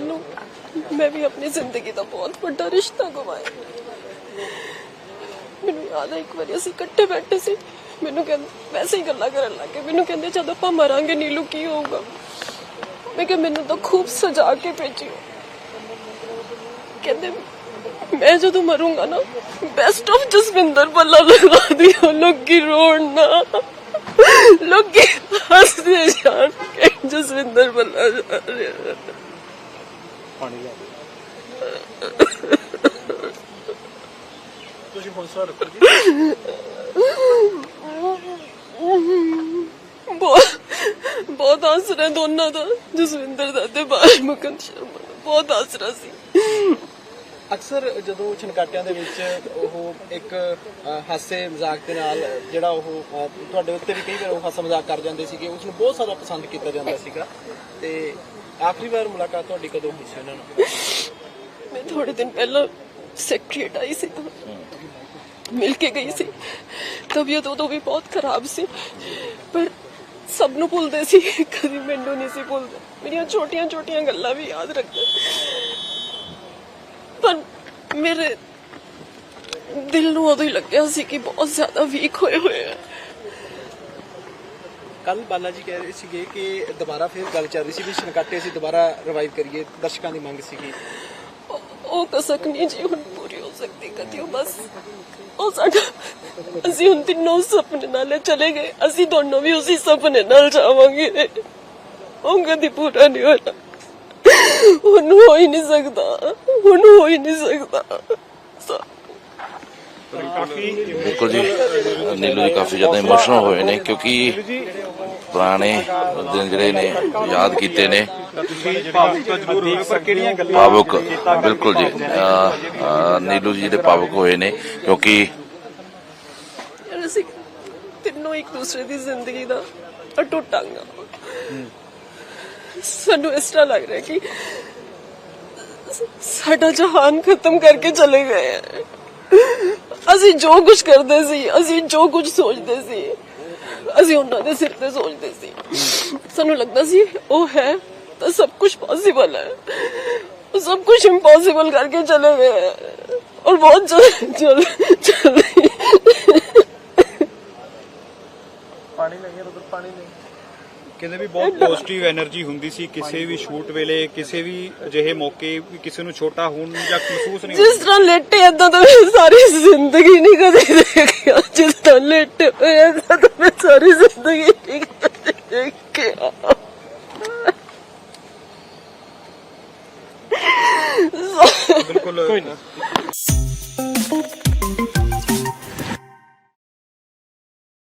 ਮੈਨੂੰ, ਮੈਂ ਵੀ ਆਪਣੀ ਜ਼ਿੰਦਗੀ ਦਾ ਬਹੁਤ ਵੱਡਾ ਰਿਸ਼ਤਾ ਗਵਾਇਆ। ਮੈਨੂੰ ਯਾਦ ਹੈ ਇੱਕ ਵਾਰੀ ਅਸੀਂ ਇਕੱਠੇ ਬੈਠੇ ਸੀ। ਮੈਨੂੰ ਕਹਿੰਦੇ ਵੈਸੇ ਹੀ ਗੱਲਾਂ ਕਰਨ ਲੱਗੇ ਮੈਨੂੰ ਕਹਿੰਦੇ, ਜਦ ਆਪਾਂ ਮਰਾਂਗੇ, ਨੀਲੂ, ਕੀ ਹੋਊਗਾ? ਮੈਂ ਕਿਹਾ, ਮੈਨੂੰ ਤਾਂ ਖੂਬ ਸਜਾ ਕੇ ਭੇਜਿਓ। ਕਹਿੰਦੇ, ਮੈਂ ਜਦੋਂ ਮਰੂੰਗਾ ਨਾ ਬੈਸਟ ਆਫ ਜਸਵਿੰਦਰ ਬੱਲਾ ਲਗਾ ਦਿਓ। ਲੋਕੀ ਰੋਣਾ ਲੋਕੀ ਹੱਸਦੇ ਜਾਣ ਕਿ ਜਸਵਿੰਦਰ ਬੱਲਾ ਜਾ ਰਿਹਾ ਪਾਣੀ ਲਿਆ ਤੁਸੀਂ ਹੌਸਲਾ ਰੱਖੋ ਜੀ। ਬਹੁਤ ਬਹੁਤ ਆਸਰਾ ਦੋਨਾਂ ਦਾ ਜਸਵਿੰਦਰ ਦਾ ਤੇ ਬਾਲ ਮੁਕੰਦ ਸ਼ਰਮਾ ਦਾ। ਬਹੁਤ ਆਸਰਾ ਸੀ। ਅਕਸਰ ਜਦੋਂ ਛਣਕਾਟਿਆਂ ਦੇ ਵਿੱਚ ਉਹ ਇੱਕ ਹਾਸੇ ਮਜ਼ਾਕ ਦੇ ਨਾਲ ਜਿਹੜਾ ਉਹ ਤੁਹਾਡੇ ਉੱਤੇ ਵੀ ਕਈ ਵਾਰ ਉਹ ਹਾਸਾ ਮਜ਼ਾਕ ਕਰ ਜਾਂਦੇ ਸੀਗੇ ਉਸ ਨੂੰ ਬਹੁਤ ਜ਼ਿਆਦਾ ਪਸੰਦ ਕੀਤਾ ਜਾਂਦਾ ਸੀਗਾ। ਤੇ ਆਖਰੀ ਵਾਰ ਮੁਲਾਕਾਤ ਤੁਹਾਡੀ ਕਦੋਂ ਹੋਈ ਸੀ ਉਹਨਾਂ ਨਾਲ? ਮੈਂ ਥੋੜੇ ਦਿਨ ਪਹਿਲਾਂ ਸੈਕਟਰੀਏਟ ਆਈ ਸੀ ਮਿਲ ਕੇ ਗਈ ਸੀ। ਤਬੀਅਤ ਉਦੋਂ ਵੀ ਬਹੁਤ ਖਰਾਬ ਸੀ, ਪਰ ਸਭ ਨੂੰ ਭੁੱਲਦੇ ਸੀ, ਕਦੀ ਮੈਨੂੰ ਨਹੀਂ ਸੀ ਭੁੱਲਦੇ। ਮੇਰੀਆਂ ਛੋਟੀਆਂ ਛੋਟੀਆਂ ਗੱਲਾਂ ਵੀ ਯਾਦ ਰੱਖਦੇ। ਪਰ ਮੇਰੇ ਦਿਲ ਨੂੰ ਉਦੋਂ ਹੀ ਲੱਗਿਆ ਸੀ ਕਿ ਬਹੁਤ ਜ਼ਿਆਦਾ ਵੀਕ ਹੋਏ ਹੋਏ ਆ। ਕੱਲ ਬਾਲਾ ਜੀ ਕਹਿ ਰਹੇ ਸੀਗੇ ਕਿ ਦੁਬਾਰਾ ਫਿਰ ਗੱਲ ਚੱਲ ਰਹੀ ਸੀ ਵੀ ਛਣਕਾਟੇ ਅਸੀਂ ਦੁਬਾਰਾ ਰਿਵਾਈਵ ਕਰੀਏ ਦਰਸ਼ਕਾਂ ਦੀ ਮੰਗ ਸੀਗੀ। ਉਹ- ਕਸਕ ਨਹੀਂ ਜੀ ਹੁਣ ਪੂਰੀ ਹੋ ਸਕਦੀ ਕਦੀ ਉਹ ਬਸ ਉਹ ਸਾਡਾ ਅਸੀਂ ਹੁਣ ਤਿੰਨੋਂ ਸੁਪਨੇ ਨਾਲ ਚਲੇ ਗਏ ਅਸੀਂ ਦੋਨੋਂ ਵੀ ਉਸੇ ਸੁਪਨੇ ਨਾਲ ਜਾਵਾਂਗੇ। ਉਹ ਕਦੀ ਪੂਰਾ ਨਹੀਂ ਹੋਣਾ ਹੁਣ ਹੋ ਹੀ ਨਹੀਂ ਸਕਦਾ ਹੁਣ ਹੋ ਹੀ ਨਹੀਂ ਸਕਦਾ। ਬਿਲਕੁਲ ਜੀ ਨੀਲੂ ਜੀ ਕਾਫੀ ਜ਼ਿਆਦਾ ਇਮੋਸ਼ਨਲ ਹੋਏ ਨੇ ਕਿਉਂਕਿ ਪੁਰਾਣੇ ਦਿਨ ਜਿਹੜੇ ਨੇ, ਯਾਦ ਕੀਤੇ ਨੇ। ਭਾਵੁਕ, ਬਿਲਕੁਲ ਜੀ। ਨੀਲੂ ਜੀ ਜਿਹੜੇ ਭਾਵੁਕ ਹੋਏ ਨੇ, ਕਿਉਂਕਿ ਅਸੀਂ ਤਿੰਨੋਂ ਇੱਕ ਦੂਸਰੇ ਦੀ ਜ਼ਿੰਦਗੀ ਦਾ ਅਟੁੱਟ ਅੰਗ ਸਾਨੂੰ ਇਸ ਤਰ੍ਹਾਂ ਲੱਗ ਰਿਹਾ ਕਿ ਸਾਡਾ ਜਹਾਨ ਖਤਮ ਕਰਕੇ ਚਲੇ ਗਏ ਹੈ ਅਸੀਂ ਜੋ ਕੁਝ ਕਰਦੇ ਸੀ, ਅਸੀਂ ਜੋ ਕੁਝ ਸੋਚਦੇ ਸੀ ਅਸੀਂ ਉਹਨਾਂ ਦੇ ਸਿਰ ਤੇ ਸੋਚਦੇ ਸੀ। ਸਾਨੂੰ ਲੱਗਦਾ ਸੀ, ਉਹ ਹੈ ਤਾਂ ਸਭ ਕੁਝ ਪੋਸੀਬਲ ਹੈ। ਸਭ ਕੁਝ ਇੰਪੋਸੀਬਲ ਕਰਕੇ ਚਲੇ ਗਏ ਔਰ ਬਹੁਤ ਜਲ ਜਲ ਪਾਣੀ ਨਹੀਂ ਉਧਰ ਪਾਣੀ ਨਹੀਂ। ਕਹਿੰਦੇ ਵੀ ਬਹੁਤ ਪੋਜ਼ਿਟਿਵ એનર્ਜੀ ਹੁੰਦੀ ਸੀ ਕਿਸੇ ਵੀ ਸ਼ੂਟ ਵੇਲੇ ਕਿਸੇ ਵੀ ਅਜਿਹੇ ਮੌਕੇ ਕਿਸੇ ਨੂੰ ਛੋਟਾ ਹੋਣ ਜਾਂ ਮਹਿਸੂਸ ਨਹੀਂ ਜਿਸ ਤਰ੍ਹਾਂ ਲੇਟੇ ਇਦਾਂ ਤਾਂ ਮੈਂ ਸਾਰੀ ਜ਼ਿੰਦਗੀ ਨਹੀਂ ਕਦੇ ਦੇਖਿਆ। ਜਿਸ ਤਰ੍ਹਾਂ ਲੇਟੇ ਇਦਾਂ ਤਾਂ ਮੈਂ ਸਾਰੀ ਜ਼ਿੰਦਗੀ ਨਹੀਂ ਦੇਖਿਆ। ਬਿਲਕੁਲ ਕੋਈ ਨਾ